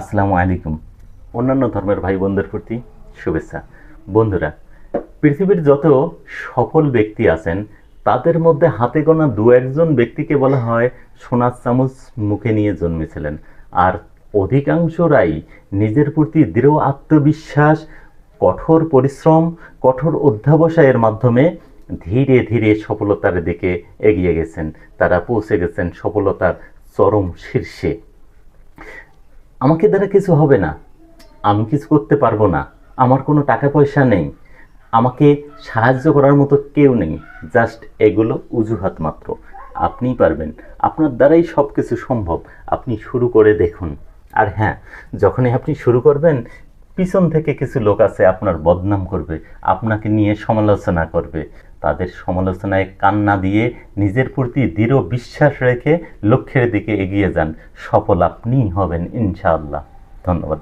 আসসালামু আলাইকুম। অন্যান্য ধর্মের ভাই বোনদের প্রতি শুভেচ্ছা। বন্ধুরা, পৃথিবীর যত সফল ব্যক্তি আছেন, তাদের মধ্যে হাতে গোনা দু একজন ব্যক্তিকে বলা হয় সোনার চামচ মুখে নিয়ে জন্মেছিলেন। আর অধিকাংশরাই নিজের প্রতি দৃঢ় আত্মবিশ্বাস, কঠোর পরিশ্রম, কঠোর অধ্যাবসায়ের মাধ্যমে ধীরে ধীরে সফলতার দিকে এগিয়ে গেছেন। তারা পৌঁছে গেছেন সফলতার চরম শীর্ষে। আমাকে দ্বারা কিছু হবে না। আমি কিছু করতে পারব না। আমার কোনো টাকা পয়সা নেই। আমাকে সাহায্য করার মতো কেউ নেই। জাস্ট এগুলো উজুহাত মাত্র। আপনিই পারবেন। আপনার দ্বারাই সব কিছু সম্ভব। আপনি শুরু করে দেখুন। আর হ্যাঁ যখনই আপনি শুরু করবেন পিছন থেকে কিছু লোক আছে, আপনার বদনাম করবে, আপনাকে নিয়ে সমালোচনা করবে। তাদের সমালোচনায় কান্না দিয়ে নিজের প্রতি দৃঢ় বিশ্বাস রেখে লক্ষ্যের দিকে এগিয়ে যান। সফল আপনিই হবেন, ইনশাআল্লাহ। ধন্যবাদ।